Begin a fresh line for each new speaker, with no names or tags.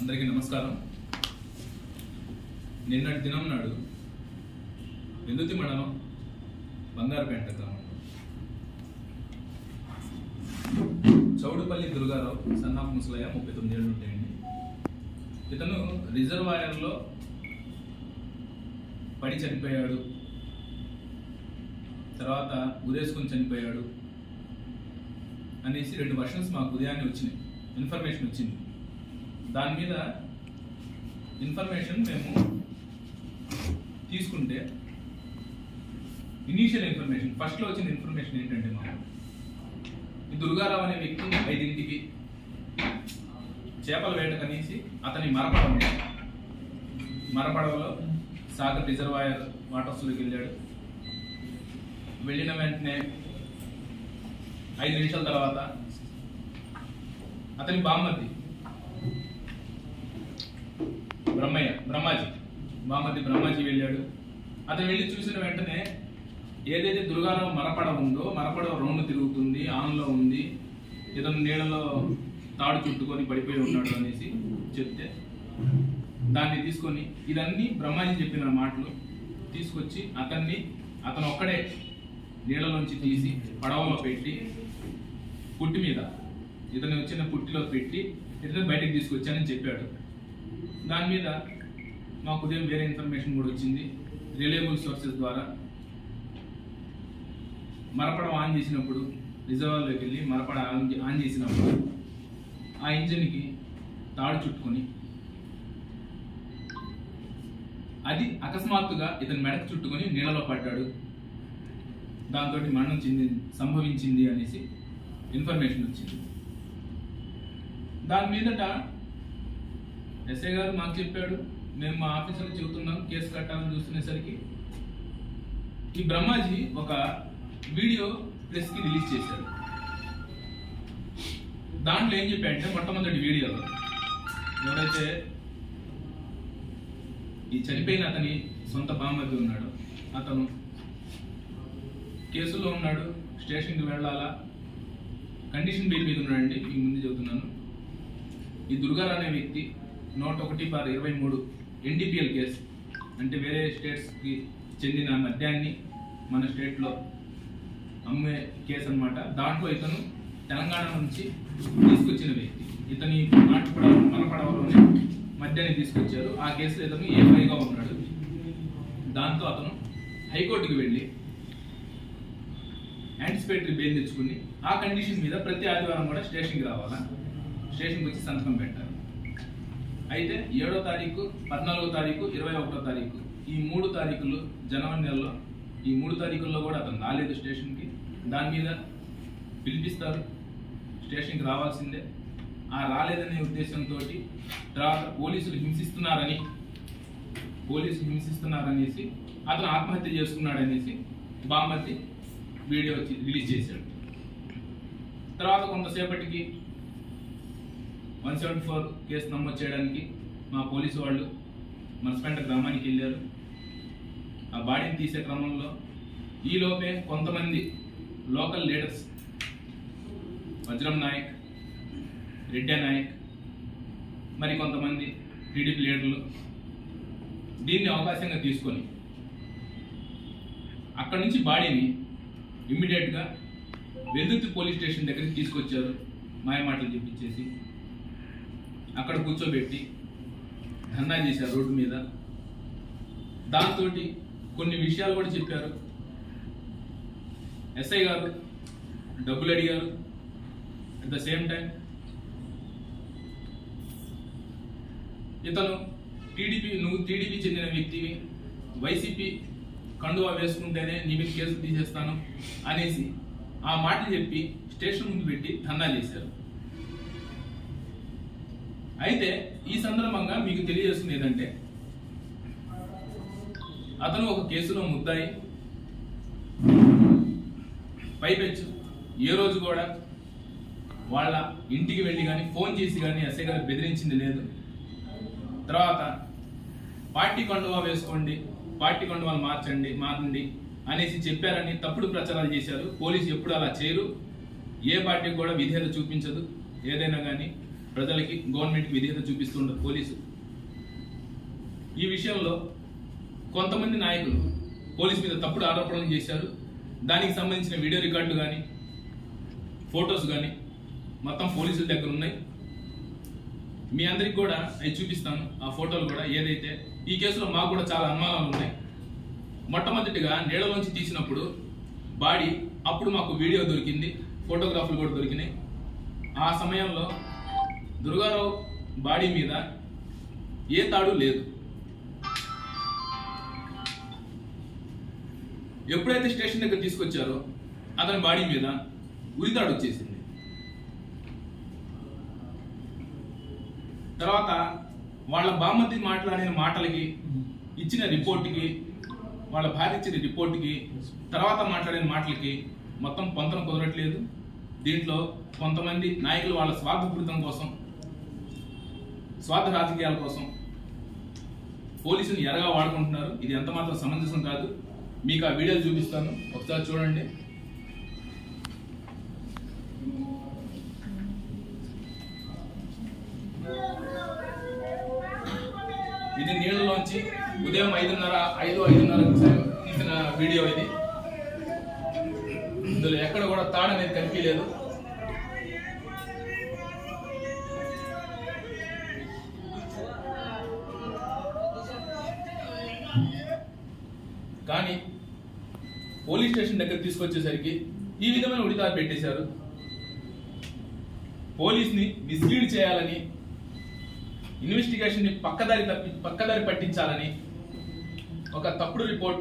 అందరికీ నమస్కారం. నిన్నటి దినం నాడు వెల్లుతి మండలం బంగారుపేట గ్రామంలో చౌడుపల్లి దుర్గారావు సన్నాఫ్ ముసలయ్య ముప్పై తొమ్మిది ఏళ్ళు ఉంటాయండి ఇతను రిజర్వాయర్లో పడి చనిపోయాడు. తర్వాత ఉరేసుకొని చనిపోయాడు అనేసి రెండు వర్షన్స్ మాకు ఉదయాన్నే వచ్చినాయి. ఇన్ఫర్మేషన్ వచ్చింది. దాని మీద ఇన్ఫర్మేషన్ మేము తీసుకుంటే ఇనీషియల్ ఇన్ఫర్మేషన్ ఫస్ట్లో వచ్చిన ఇన్ఫర్మేషన్ ఏంటంటే మాకు ఈ దుర్గారావు అనే వ్యక్తి ఐదింటికి చేపల వేట కనేసి అతని మరపడవ మరపడవలో సాగర్ రిజర్వాయర్ వాటర్స్లోకి వెళ్ళాడు. వెళ్ళిన వెంటనే ఐదు నిమిషాల తర్వాత అతని బామ్మది బ్రహ్మయ్య బ్రహ్మాజీ బామ్మది బ్రహ్మాజీ వెళ్ళాడు. అతను వెళ్ళి చూసిన వెంటనే ఏదైతే దుర్గారావు మరపడ ఉందో మరపడ రౌండ్ తిరుగుతుంది ఆన్లో ఉంది ఇతను నీళ్ళలో తాడు చుట్టుకొని పడిపోయి ఉన్నాడు అనేసి చెప్తే దాన్ని తీసుకొని ఇదన్నీ బ్రహ్మాజీ చెప్పిన మాటలు. తీసుకొచ్చి అతన్ని అతను ఒక్కడే నీళ్ళలోంచి తీసి పడవలో పెట్టి పుట్టి మీద ఇతను వచ్చిన పుట్టిలో పెట్టి ఇతను బయటకు తీసుకొచ్చానని చెప్పాడు. దాని మీద మాకు ఉదయం వేరే ఇన్ఫర్మేషన్ కూడా వచ్చింది. రిలయబుల్ సోర్సెస్ ద్వారా మరపడం ఆన్ చేసినప్పుడు రిజర్వాయర్లోకి వెళ్ళి మరపడ ఆన్ చేసినప్పుడు ఆ ఇంజిన్కి తాడు చుట్టుకొని అది అకస్మాత్తుగా ఇతని మెడకు చుట్టుకొని నీళ్ళలో పడ్డాడు. దాంతో మరణం చెంది సంభవించింది అనేసి ఇన్ఫర్మేషన్ వచ్చింది. దాని మీదట ఎస్ఐ గారు మాకు చెప్పాడు మేము మా ఆఫీసర్లు చెబుతున్నాం కేసు కట్టాలని చూస్తునేసరికి. ఈ బ్రహ్మాజీ ఒక వీడియో ప్రెస్కి రిలీజ్ చేశాడు దాంట్లో ఏం చెప్పాడంటే మొట్టమొదటి వీడియోలో ఎవరైతే ఈ చనిపోయిన అతని సొంత బామ్మద్ది ఉన్నాడు అతను కేసులో ఉన్నాడు స్టేషన్కి వెళ్ళాలా కండిషన్ బెయిల్ మీద ఉన్నాడండి మీ ముందు చెబుతున్నాను. ఈ దుర్గారావు అనే వ్యక్తి నూట ఒకటి బార్ ఇరవై మూడు ఎన్డీపీఎల్ కేసు. అంటే వేరే స్టేట్స్కి చెందిన మద్యాన్ని మన స్టేట్లో అమ్మే కేసు అన్నమాట. దాంట్లో ఇతను తెలంగాణ నుంచి తీసుకొచ్చిన వ్యక్తి. ఇతని నాటుపడ మనపడవలోనే మద్యాన్ని తీసుకొచ్చారు. ఆ కేసులో ఇతను ఏపైగా ఉన్నాడు? దాంతో అతను హైకోర్టుకి వెళ్ళి యాంటిసిపేటరీ బెయిల్ తెచ్చుకుని ఆ కండిషన్ మీద ప్రతి ఆదివారం కూడా స్టేషన్కి రావాలా? స్టేషన్కి వచ్చి సంతకం పెట్టాలి. అయితే ఏడో తారీఖు పద్నాలుగో తారీఖు ఇరవై ఒకటో తారీఖు. ఈ మూడు తారీఖులు జనవరి నెలలో. ఈ మూడు తారీఖుల్లో కూడా అతను రాలేదు స్టేషన్కి. దాని మీద పిలిపిస్తారు. స్టేషన్కి రావాల్సిందే. ఆ రాలేదనే ఉద్దేశంతో తర్వాత పోలీసులు హింసిస్తున్నారని పోలీసులు హింసిస్తున్నారనేసి అతను ఆత్మహత్య చేసుకున్నాడనేసి బామ్మతి వీడియో వచ్చి రిలీజ్ చేశాడు. తర్వాత కొంతసేపటికి వన్ సెవెంటీ ఫోర్ కేసు నమోదు చేయడానికి మా పోలీసు వాళ్ళు మర్స్పేంట గ్రామానికి వెళ్ళారు. ఆ బాడీని తీసే క్రమంలో ఈలోపే కొంతమంది లోకల్ లీడర్స్ వజ్రం నాయక్ రెడ్డి నాయక్ మరి కొంతమంది టీడీపీ లీడర్లు దీన్ని అవకాశంగా తీసుకొని అక్కడి నుంచి బాడీని ఇమ్మీడియట్గా వెల్దుర్తి పోలీస్ స్టేషన్ దగ్గరికి తీసుకొచ్చారు. మాయమాటలు చెప్పించేసి అక్కడ కూర్చోబెట్టి ధర్నా చేశారు రోడ్డు మీద. దాంతో కొన్ని విషయాలు కూడా చెప్పారు. ఎస్ఐ గారు డబ్బులు అడిగారు. అట్ ద సేమ్ టైం ఇతను టీడీపీ నువ్వు టీడీపీ చెందిన వ్యక్తివి వైసీపీ కండువా వేసుకుంటేనే నీ మీద కేసు తీసేస్తాను అనేసి ఆ మాటలు చెప్పి స్టేషన్ ముందు పెట్టి ధర్నా చేశారు. అయితే ఈ సందర్భంగా మీకు తెలియజేస్తుంది ఏంటంటే అతను ఒక కేసులో ముద్దాయి పైపెచ్చు ఏ రోజు కూడా వాళ్ళ ఇంటికి వెళ్ళి కానీ ఫోన్ చేసి కానీ ఎస్ఐ గారు బెదిరించింది లేదు. తర్వాత పార్టీ కండువా వేసుకోండి పార్టీ కండువాలు మార్చండి మారండి అనేసి చెప్పారని తప్పుడు ప్రచారాలు చేశారు. పోలీసు ఎప్పుడు అలా చేయరు. ఏ పార్టీకి కూడా విధేయత చూపించదు. ఏదైనా కానీ ప్రజలకి గవర్నమెంట్కి విధేయత చూపిస్తుంటారు పోలీసు. ఈ విషయంలో కొంతమంది నాయకులు పోలీస్ మీద తప్పుడు ఆరోపణలు చేశారు. దానికి సంబంధించిన వీడియో రికార్డులు కానీ ఫొటోస్ కానీ మొత్తం పోలీసుల దగ్గర ఉన్నాయి. మీ అందరికి కూడా అవి చూపిస్తాను. ఆ ఫోటోలు కూడా ఏదైతే ఈ కేసులో మాకు కూడా చాలా అనుమానాలు ఉన్నాయి. మొట్టమొదటిగా నీడలోంచి తీసినప్పుడు బాడీ అప్పుడు మాకు వీడియో దొరికింది. ఫోటోగ్రాఫ్లు కూడా దొరికినాయి. ఆ సమయంలో దుర్గారావు బాడీ మీద ఏ తాడు లేదు. ఎప్పుడైతే స్టేషన్ దగ్గర తీసుకొచ్చారో అతని బాడీ మీద ఉరితాడు వచ్చేసింది. తర్వాత వాళ్ళ బామ్మతి మాట్లాడిన మాటలకి ఇచ్చిన రిపోర్ట్కి వాళ్ళ భార్య ఇచ్చిన రిపోర్ట్కి తర్వాత మాట్లాడిన మాటలకి మొత్తం పొంతన కుదరట్లేదు. దీంట్లో కొంతమంది నాయకులు వాళ్ళ స్వార్థపూరితం కోసం స్వార్థ రాజకీయాల కోసం పోలీసుని ఎరగా వాడుకుంటున్నారు. ఇది ఎంత మాత్రం సమంజసం కాదు. మీకు ఆ వీడియోలు చూపిస్తాను. ఒకసారి చూడండి. ఇది నీళ్ళలోంచి ఉదయం ఐదున్నర ఐదు ఐదున్నర తీసిన వీడియో ఇది. ఇందులో ఎక్కడ కూడా తాడనేది కనిపించలేదు. కానీ పోలీస్ స్టేషన్ దగ్గర తీసుకొచ్చేసరికి ఈ విధమైన ఉడితారు పెట్టేశారు. పోలీస్ని మిస్లీడ్ చేయాలని ఇన్వెస్టిగేషన్ని పక్కదారి తప్పి పక్కదారి పట్టించాలని ఒక తప్పుడు రిపోర్ట్